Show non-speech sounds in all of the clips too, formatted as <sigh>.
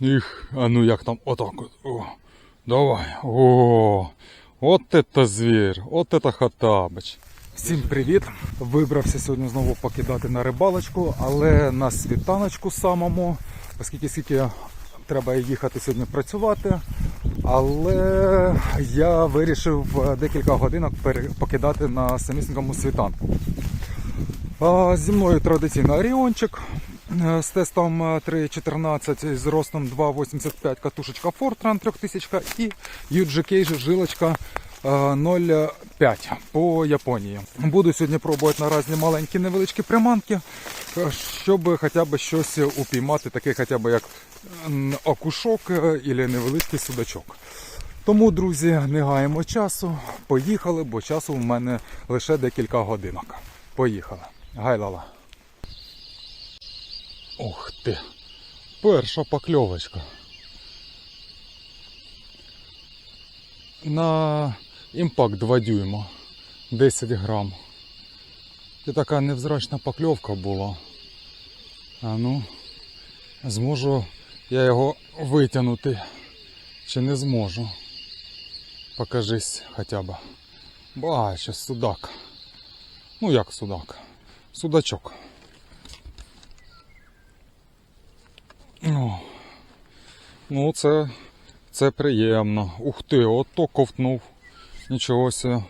Їх, а ну як там, отак от. О, давай. О, от это звір, от это хатабич. Всім привіт! Вибрався сьогодні знову покидати на рибалочку, але на світаночку самому, оскільки скільки треба їхати сьогодні працювати. Але я вирішив декілька годинок покидати на самісінькому світанку. А, Зі мною традиційно Оріончик з тестом е, 3.14 з ростом 2.85 катушечка Fortran 3000 і UGK жилочка е, 0.5 по Японії. Буду сьогодні пробувати на різні маленькі невеличкі приманки, е, щоб хоча б щось упіймати, таке хоча б як окушок е, і невеличкий судачок. Тому, друзі, не гаємо часу. Поїхали, бо часу в мене лише декілька годинок. Поїхали. Гайлала. Ух ти. Перша покльовочка. На імпакт 2 дюйма. 10 грам. І така невзрачна покльовка була. А ну, зможу я його витягнути. Чи не зможу? Покажись хоча б. Бачу, судак. Ну як судак? Судачок. О, ну це, це приємно. Ух ти, ото ковтнув. Нічого себе.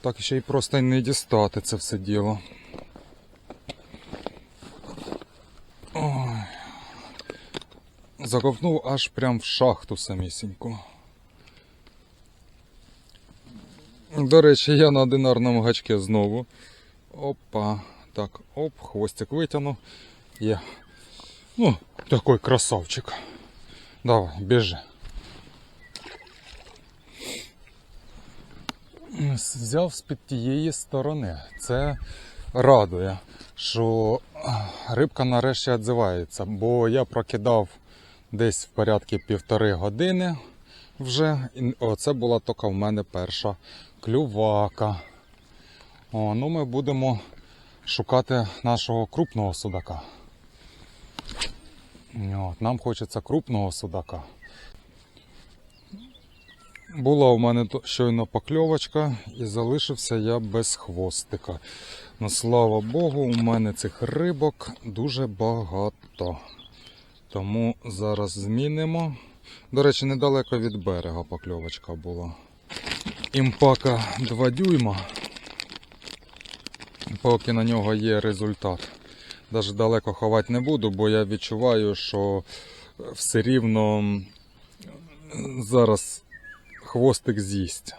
Так ще й просто не дістати це все діло. Ой. Заковтнув аж прям в шахту самісіньку. До речі, я на одинарному гачке знову. Опа. Так, оп, хвостик витягнув. Є. Ну, такой красавчик. Давай, біжи. Взяв з-під тієї сторони. Це радує, що рибка нарешті відзивається, бо я прокидав десь в порядку півтори години вже. І оце була тільки в мене перша клювака. О, ну ми будемо шукати нашого крупного судака. От, нам хочеться крупного судака. Була у мене щойно покльовочка і залишився я без хвостика. Ну, слава Богу, у мене цих рибок дуже багато. Тому зараз змінимо. До речі, недалеко від берега покльовочка була. Імпака 2 дюйма. Поки на нього є результат. Навіть далеко ховати не буду, бо я відчуваю, що все рівно зараз хвостик з'їсть.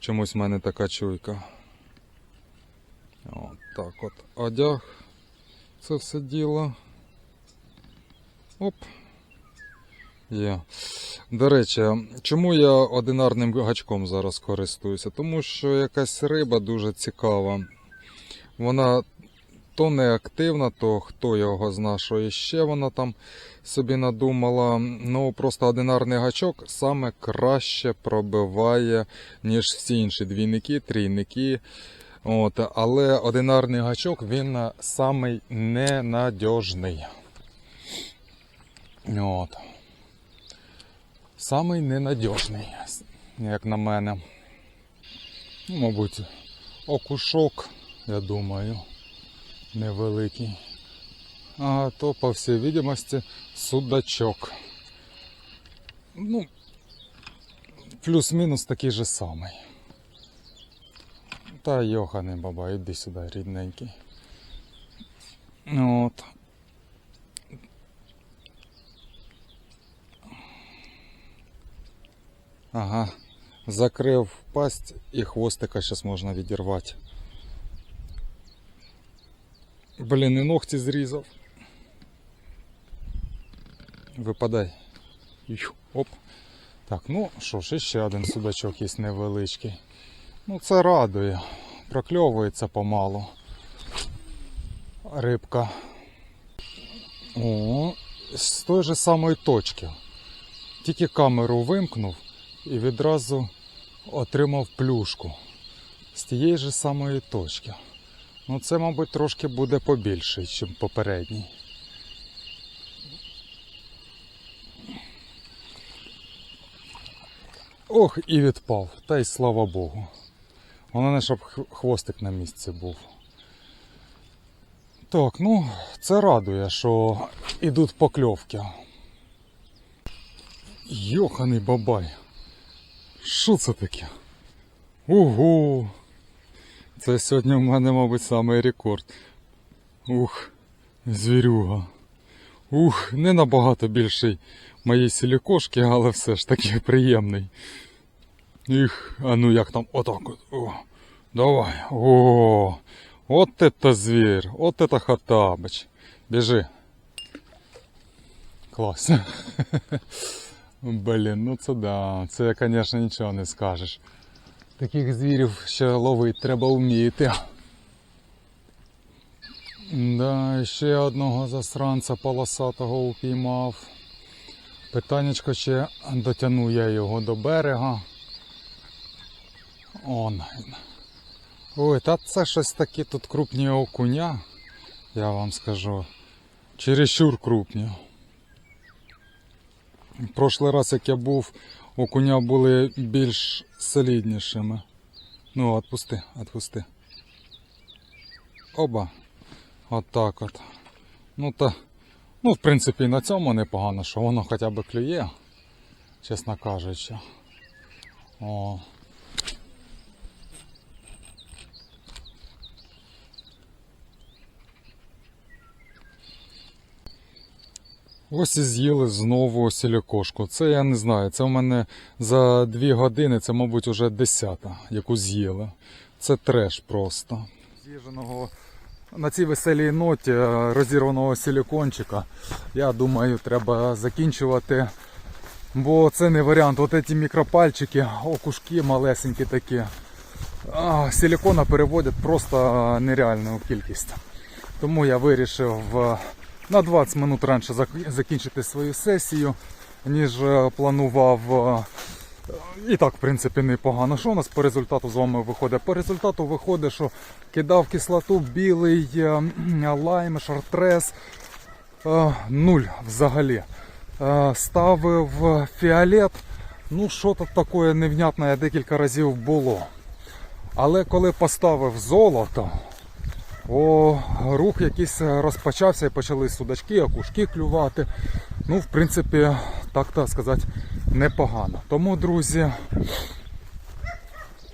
Чомусь в мене така чуйка. От так от одяг. Це все діло. Оп. Є. До речі, чому я одинарним гачком зараз користуюся? Тому що якась риба дуже цікава. Вона то не активна, то хто його зна, що іще вона там собі надумала. Ну просто одинарний гачок саме краще пробиває, ніж всі інші двійники, трійники. От, але одинарний гачок він самий ненадіжний. От. Самий ненадіжний, як на мене. Ну, мабуть, окушок, я думаю, невеликий. А то, по всій відомості, судачок. Ну, плюс-мінус такий же самий. Та йоханий баба, іди сюди, рідненький. От. Ага. Закрив пасть і хвостика зараз можна відірвати. Блін, і ногті зрізав. Випадай. Оп. Так, ну що ж, ще один судачок є невеличкий. Ну це радує. Прокльовується помалу. Рибка. О, з той же самої точки. Тільки камеру вимкнув і відразу отримав плюшку з тієї ж самої точки. Ну це, мабуть, трошки буде побільше, ніж попередній. Ох, і відпав, та й слава Богу. Головне, щоб хвостик на місці був. Так, ну, це радує, що йдуть покльовки. Йоханий бабай. Що це таке? Угу! Це сьогодні в мене, мабуть, самий рекорд. Ух, звірюга. Ух, не набагато більший моєї сілікошки, але все ж таки приємний. Їх, а ну як там, отак от. О, давай. О, от это звір, от это хатабич. Біжи. Клас. <laughs> Блін, ну це да. Це, звісно, нічого не скажеш. Таких звірів ще ловити треба вміти. Да, ще одного засранця полосатого упіймав. Питаннячко, чи дотягну я його до берега. Он. Ой, та це щось такі тут крупні окуня, я вам скажу. Чересчур крупні. Прошлий раз, як я був, окуня були більш соліднішими. Ну, отпусти, отпусти. Оба. от, от. Ну та. Ну, в принципі, на цьому непогано, що воно хоча б клює, чесно кажучи. О. Ось і з'їли знову сілікошку. Це я не знаю. Це в мене за дві години, це, мабуть, уже десята, яку з'їли. Це треш просто. З'їженого на цій веселій ноті е, розірваного силікончика. Я думаю, треба закінчувати. Бо це не варіант. От ці мікропальчики, окушки малесенькі такі. Силікона переводять просто нереальну кількість. Тому я вирішив е, на 20 минут раніше закінчити свою сесію, ніж е, планував. Е, І так, в принципі, непогано. Що у нас по результату з вами виходить? По результату виходить, що кидав кислоту білий е, лайм, шартрес. Нуль взагалі. Ставив фіолет. Ну, що тут таке невнятне декілька разів було. Але коли поставив золото, о, рух якийсь розпочався і почали судачки, окушки клювати. Ну, в принципі, так то сказати, непогано. Тому, друзі,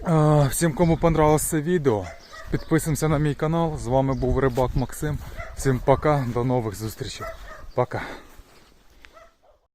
е, всім, кому понравилось це відео, підписуємося на мій канал. З вами був Рибак Максим. Всім пока, до нових зустрічей. Пока.